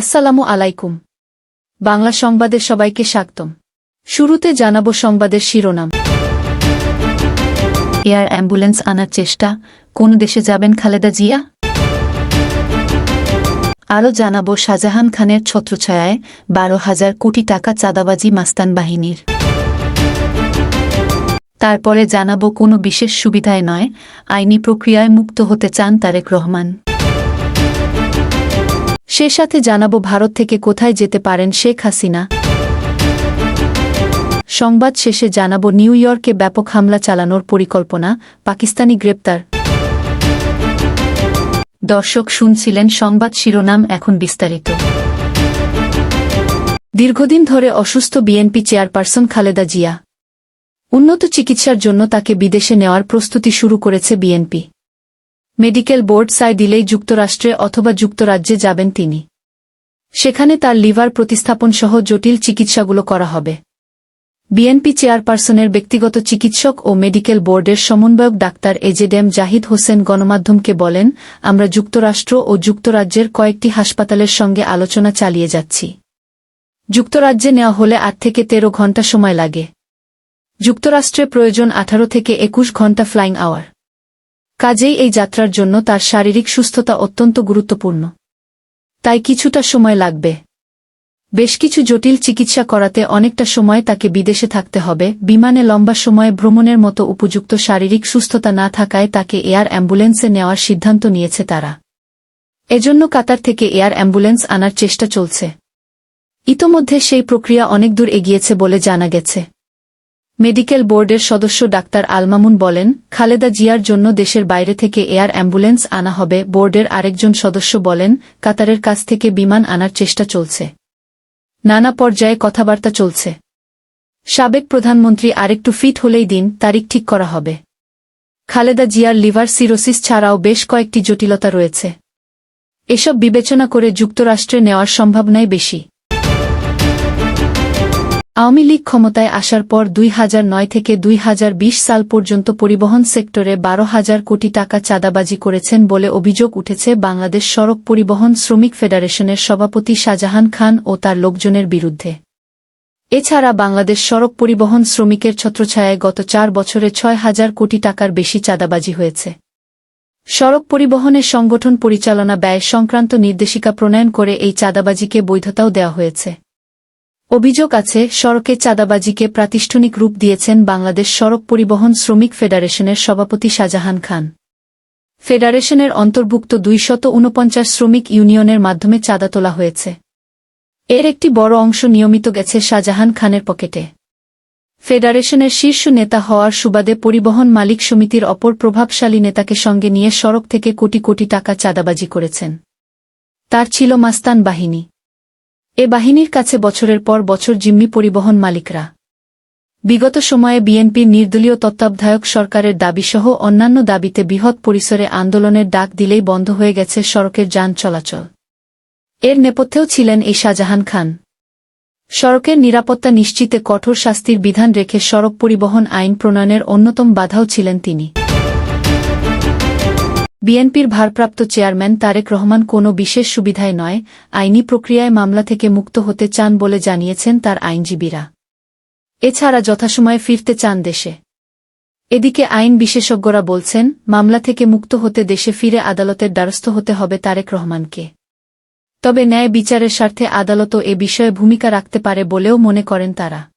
আসসালামু আলাইকুম। বাংলা সংবাদের সবাইকে স্বাগতম। শুরুতে জানাব সংবাদের শিরোনাম। এয়ার অ্যাম্বুলেন্স আনার চেষ্টা, কোন দেশে যাবেন খালেদা জিয়া? আরও জানাব শাহজাহান খানের ছত্রছায়ায় বারো হাজার কোটি টাকা চাঁদাবাজি মাস্তান বাহিনীর। তারপরে জানাব কোনো বিশেষ সুবিধায় নয়, আইনি প্রক্রিয়ায় মুক্ত হতে চান তারেক রহমান। সে সাথে জানাব ভারত থেকে কোথায় যেতে পারেন শেখ হাসিনা। সংবাদ শেষে জানাব নিউ ইয়র্কে ব্যাপক হামলা চালানোর পরিকল্পনা, পাকিস্তানি গ্রেপ্তার। দর্শক শুনছিলেন সংবাদ শিরোনাম এখন বিস্তারিত। দীর্ঘদিন ধরে অসুস্থ বিএনপি চেয়ারপারসন খালেদা জিয়া। উন্নত চিকিৎসার জন্য তাকে বিদেশে নেওয়ার প্রস্তুতি শুরু করেছে বিএনপি। মেডিকেল বোর্ড সায় দিলেই যুক্তরাষ্ট্রে অথবা যুক্তরাজ্যে যাবেন তিনি। সেখানে তার লিভার প্রতিস্থাপন সহ জটিল চিকিৎসাগুলো করা হবে। বিএনপি চেয়ারপারসনের ব্যক্তিগত চিকিৎসক ও মেডিকেল বোর্ডের সমন্বয়ক ডাক্তার এজেডেম জাহিদ হোসেন গণমাধ্যমকে বলেন, আমরা যুক্তরাষ্ট্র ও যুক্তরাজ্যের কয়েকটি হাসপাতালের সঙ্গে আলোচনা চালিয়ে যাচ্ছি। যুক্তরাজ্যে নেওয়া হলে আট থেকে তেরো ঘণ্টা সময় লাগে। যুক্তরাষ্ট্রে প্রয়োজন আঠারো থেকে একুশ ঘণ্টা ফ্লাইং আওয়ার। কাজেই এই যাত্রার জন্য তার শারীরিক সুস্থতা অত্যন্ত গুরুত্বপূর্ণ। তাই কিছুটা সময় লাগবে। বেশ কিছু জটিল চিকিৎসা করাতে অনেকটা সময় তাকে বিদেশে থাকতে হবে। বিমানে লম্বা সময়ে ভ্রমণের মতো উপযুক্ত শারীরিক সুস্থতা না থাকায় তাকে এয়ার অ্যাম্বুলেন্সে নেওয়ার সিদ্ধান্ত নিয়েছে তারা। এজন্য কাতার থেকে এয়ার অ্যাম্বুলেন্স আনার চেষ্টা চলছে। ইতোমধ্যে সেই প্রক্রিয়া অনেক দূর এগিয়েছে বলে জানা গেছে। মেডিকেল বোর্ডের সদস্য ডাক্তার আলমামুন বলেন, খালেদা জিয়ার জন্য দেশের বাইরে থেকে এয়ার অ্যাম্বুলেন্স আনা হবে, বোর্ডের আরেকজন সদস্য বলেন, কাতারের কাছ থেকে বিমান আনার চেষ্টা চলছে। নানা পর্যায়ে কথাবার্তা চলছে। সাবেক প্রধানমন্ত্রী আরেকটু ফিট হলেই দিন, তারিখ ঠিক করা হবে। খালেদা জিয়ার লিভার সিরোসিস ছাড়াও বেশ কয়েকটি জটিলতা রয়েছে। এসব বিবেচনা করে যুক্তরাষ্ট্রে নেওয়ার সম্ভাবনাই বেশি। আওয়ামী লীগ ক্ষমতায় আসার পর দুই হাজার নয় থেকে দুই হাজার বিশ সাল পর্যন্ত পরিবহন সেক্টরে বারো হাজার কোটি টাকা চাঁদাবাজি করেছেন বলে অভিযোগ উঠেছে বাংলাদেশ সড়ক পরিবহন শ্রমিক ফেডারেশনের সভাপতি শাহজাহান খান ও তার লোকজনের বিরুদ্ধে। এছাড়া বাংলাদেশ সড়ক পরিবহন শ্রমিকের ছত্রছায়ায় গত চার বছরে ছয় হাজার কোটি টাকার বেশি চাঁদাবাজি হয়েছে। সড়ক পরিবহনের সংগঠন পরিচালনা ব্যয় সংক্রান্ত নির্দেশিকা প্রণয়ন করে এই চাঁদাবাজিকে বৈধতাও দেওয়া হয়েছে। অভিযোগ আছে, সড়কে চাঁদাবাজিকে প্রাতিষ্ঠানিক রূপ দিয়েছেন বাংলাদেশ সড়ক পরিবহন শ্রমিক ফেডারেশনের সভাপতি শাহজাহান খান। ফেডারেশনের অন্তর্ভুক্ত দুইশত ঊনপঞ্চাশ শ্রমিক ইউনিয়নের মাধ্যমে চাঁদা তোলা হয়েছে। এর একটি বড় অংশ নিয়মিত গেছে শাহজাহান খানের পকেটে। ফেডারেশনের শীর্ষ নেতা হওয়ার সুবাদে পরিবহন মালিক সমিতির অপর প্রভাবশালী নেতাকে সঙ্গে নিয়ে সড়ক থেকে কোটি কোটি টাকা চাঁদাবাজি করেছেন। তার ছিল মাস্তান বাহিনী। এ বাহিনীর কাছে বছরের পর বছর জিম্মি পরিবহন মালিকরা। বিগত সময়ে বিএনপির নির্দলীয় তত্ত্বাবধায়ক সরকারের দাবিসহ অন্যান্য দাবিতে বৃহৎ পরিসরে আন্দোলনের ডাক দিলেই বন্ধ হয়ে গেছে সড়কের যান চলাচল। এর নেপথ্যেও ছিলেন এই শাহজাহান খান। সড়কের নিরাপত্তা নিশ্চিতে কঠোর শাস্তির বিধান রেখে সড়ক পরিবহন আইন প্রণয়নের অন্যতম বাধাও ছিলেন তিনি। বিএনপির ভারপ্রাপ্ত চেয়ারম্যান তারেক রহমান কোনো বিশেষ সুবিধায় নয়, আইনি প্রক্রিয়ায় মামলা থেকে মুক্ত হতে চান বলে জানিয়েছেন তার আইনজীবীরা। এছাড়া যথাসময়ে ফিরতে চান দেশে। এদিকে আইন বিশেষজ্ঞরা বলছেন, মামলা থেকে মুক্ত হতে দেশে ফিরে আদালতের দ্বারস্থ হতে হবে তারেক রহমানকে। তবে ন্যায় বিচারের স্বার্থে আদালতও এ বিষয়ে ভূমিকা রাখতে পারে বলেও মনে করেন তারা।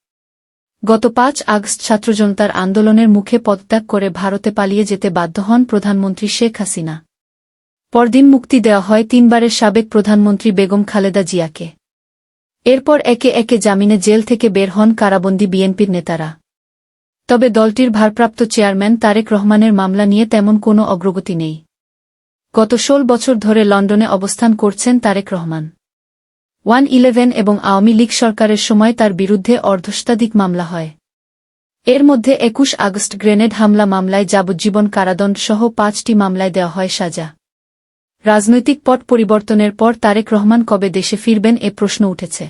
গত পাঁচ আগস্ট ছাত্রজনতার আন্দোলনের মুখে পদত্যাগ করে ভারতে পালিয়ে যেতে বাধ্য হন প্রধানমন্ত্রী শেখ হাসিনা। পরদিন মুক্তি দেওয়া হয় তিনবারের সাবেক প্রধানমন্ত্রী বেগম খালেদা জিয়াকে। এরপর একে একে জামিনে জেল থেকে বের হন কারাবন্দী বিএনপির নেতারা। তবে দলটির ভারপ্রাপ্ত চেয়ারম্যান তারেক রহমানের মামলা নিয়ে তেমন কোনো অগ্রগতি নেই। গত ষোল বছর ধরে লন্ডনে অবস্থান করছেন তারেক রহমান। ওয়ান ইলেভেন এবং আওয়ামী লীগ সরকারের সময় তার বিরুদ্ধে অর্ধশতাধিক মামলা হয়। এর মধ্যে একুশ আগস্ট গ্রেনেড হামলা মামলায় যাবজ্জীবন কারাদণ্ড সহ পাঁচটি মামলায় দেওয়া হয় সাজা। রাজনৈতিক পট পরিবর্তনের পর তারেক রহমান কবে দেশে ফিরবেন এ প্রশ্ন উঠেছে।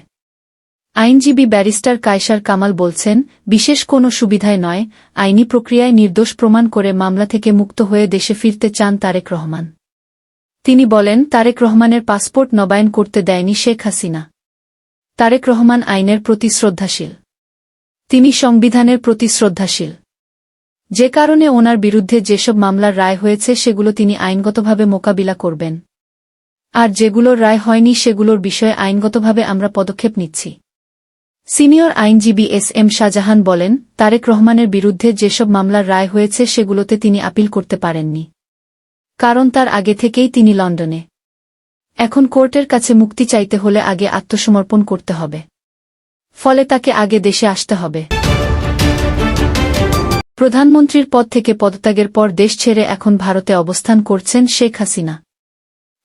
আইনজীবী ব্যারিস্টার কায়সার কামাল বলছেন, বিশেষ কোনো সুবিধায় নয়, আইনি প্রক্রিয়ায় নির্দোষ প্রমাণ করে মামলা থেকে মুক্ত হয়ে দেশে ফিরতে চান তারেক রহমান। তিনি বলেন, তারেক রহমানের পাসপোর্ট নবায়ন করতে দেয়নি শেখ হাসিনা। তারেক রহমান আইনের প্রতি শ্রদ্ধাশীল। তিনি সংবিধানের প্রতি শ্রদ্ধাশীল। যে কারণে ওনার বিরুদ্ধে যেসব মামলার রায় হয়েছে সেগুলো তিনি আইনগতভাবে মোকাবিলা করবেন। আর যেগুলোর রায় হয়নি সেগুলোর বিষয়ে আইনগতভাবে আমরা পদক্ষেপ নিচ্ছি। সিনিয়র আইনজীবী এস এম শাহজাহান বলেন, তারেক রহমানের বিরুদ্ধে যেসব মামলার রায় হয়েছে সেগুলোতে তিনি আপিল করতে পারেননি। কারণ তার আগে থেকেই তিনি লন্ডনে। এখন কোর্টের কাছে মুক্তি চাইতে হলে আগে আত্মসমর্পণ করতে হবে। ফলে তাকে আগে দেশে আসতে হবে। প্রধানমন্ত্রীর পদ থেকে পদত্যাগের পর দেশ ছেড়ে এখন ভারতে অবস্থান করছেন শেখ হাসিনা।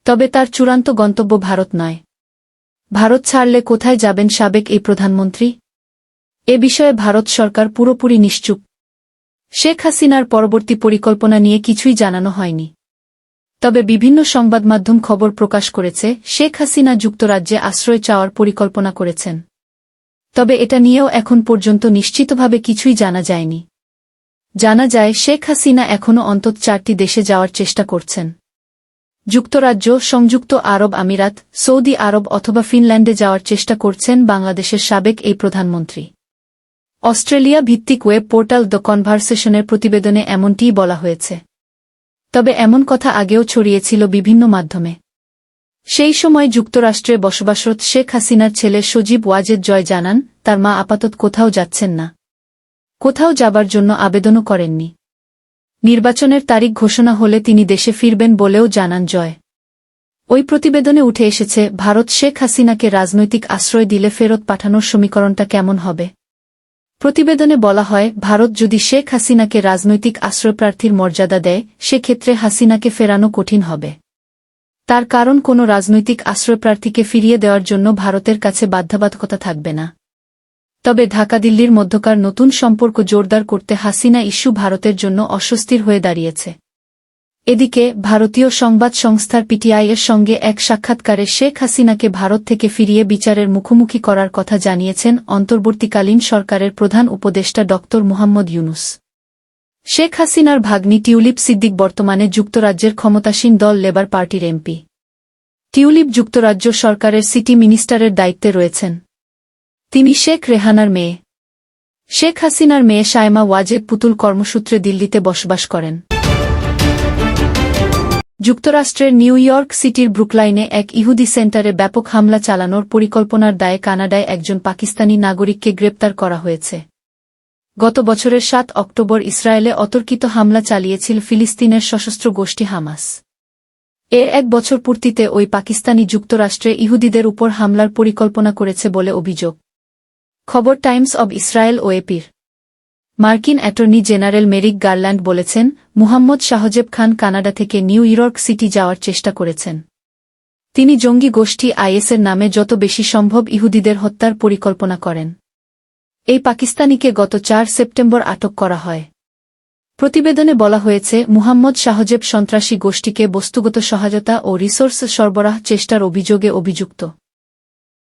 তবে তার চূড়ান্ত গন্তব্য ভারত নয়। ভারত ছাড়লে কোথায় যাবেন সাবেক এই প্রধানমন্ত্রী? এ বিষয়ে ভারত সরকার পুরোপুরি নিশ্চুপ। শেখ হাসিনার পরবর্তী পরিকল্পনা নিয়ে কিছুই জানানো হয়নি। তবে বিভিন্ন সংবাদ মাধ্যম খবর প্রকাশ করেছে, শেখ হাসিনা যুক্তরাজ্যে আশ্রয় চাওয়ার পরিকল্পনা করেছেন। তবে এটা নিয়েও এখন পর্যন্ত নিশ্চিতভাবে কিছুই জানা যায়নি। জানা যায়, শেখ হাসিনা এখনও অন্তত চারটি দেশে যাওয়ার চেষ্টা করছেন। যুক্তরাজ্য, সংযুক্ত আরব আমিরাত, সৌদি আরব অথবা ফিনল্যান্ডে যাওয়ার চেষ্টা করছেন বাংলাদেশের সাবেক এই প্রধানমন্ত্রী। অস্ট্রেলিয়া ভিত্তিক ওয়েব পোর্টাল দ্য কনভারসেশনের প্রতিবেদনে এমনটিই বলা হয়েছে। তবে এমন কথা আগেও ছড়িয়েছিল বিভিন্ন মাধ্যমে। সেই সময় যুক্তরাষ্ট্রে বসবাসরত শেখ হাসিনার ছেলে সজীব ওয়াজেদ জয় জানান, তার মা আপাতত কোথাও যাচ্ছেন না। কোথাও যাবার জন্য আবেদনও করেননি। নির্বাচনের তারিখ ঘোষণা হলে তিনি দেশে ফিরবেন বলেও জানান জয়। ওই প্রতিবেদনে উঠে এসেছে, ভারত শেখ হাসিনাকে রাজনৈতিক আশ্রয় দিলে ফেরত পাঠানোর সমীকরণটা কেমন হবে? প্রতিবেদনে বলা হয়, ভারত যদি শেখ হাসিনাকে রাজনৈতিক আশ্রয়প্রার্থীর মর্যাদা দেয়, সেক্ষেত্রে হাসিনাকে ফেরানো কঠিন হবে। তার কারণ কোনো রাজনৈতিক আশ্রয়প্রার্থীকে ফিরিয়ে দেওয়ার জন্য ভারতের কাছে বাধ্যবাধকতা থাকবে না। তবে ঢাকা দিল্লির মধ্যকার নতুন সম্পর্ক জোরদার করতে হাসিনা ইস্যু ভারতের জন্য অস্বস্তির হয়ে দাঁড়িয়েছে। এদিকে, ভারতীয় সংবাদ সংস্থার পিটিআইয়ের সঙ্গে এক সাক্ষাৎকারে শেখ হাসিনাকে ভারত থেকে ফিরিয়ে বিচারের মুখোমুখি করার কথা জানিয়েছেন অন্তর্বর্তীকালীন সরকারের প্রধান উপদেষ্টা ড মুহাম্মদ ইউনুস। শেখ হাসিনার ভাগ্নি টিউলিপ সিদ্দিক বর্তমানে যুক্তরাজ্যের ক্ষমতাসীন দল লেবার পার্টির এমপি। টিউলিপ যুক্তরাজ্য সরকারের সিটি মিনিস্টারের দায়িত্বে রয়েছেন। তিনি শেখ রেহানার মেয়ে। শেখ হাসিনার মেয়ে সায়মা ওয়াজেদ পুতুল কর্মসূত্রে দিল্লিতে বসবাস করেন। যুক্তরাষ্ট্রের নিউ ইয়র্ক সিটির ব্রুকলাইনে এক ইহুদি সেন্টারে ব্যাপক হামলা চালানোর পরিকল্পনার দায়ে কানাডায় একজন পাকিস্তানি নাগরিককে গ্রেপ্তার করা হয়েছে। গত বছরের সাত অক্টোবর ইসরায়েলে অতর্কিত হামলা চালিয়েছিল ফিলিস্তিনের সশস্ত্র গোষ্ঠী হামাস। এর এক বছর পূর্তিতে ওই পাকিস্তানি যুক্তরাষ্ট্রে ইহুদিদের উপর হামলার পরিকল্পনা করেছে বলে অভিযোগ। খবর টাইমস অব ইসরায়েল ও এপির মার্কিন অ্যাটর্নি জেনারেল মেরিক গার্ল্যান্ড বলেছেন, মুহাম্মদ শাহজেব খান কানাডা থেকে নিউ ইয়র্ক সিটি যাওয়ার চেষ্টা করেছেন। তিনি জঙ্গি গোষ্ঠী আইএসের নামে যত বেশি সম্ভব ইহুদিদের হত্যার পরিকল্পনা করেন। এই পাকিস্তানিকে গত চার সেপ্টেম্বর আটক করা হয়। প্রতিবেদনে বলা হয়েছে, মুহাম্মদ শাহজেব সন্ত্রাসী গোষ্ঠীকে বস্তুগত সহায়তা ও রিসোর্স সরবরাহ চেষ্টার অভিযোগে অভিযুক্ত।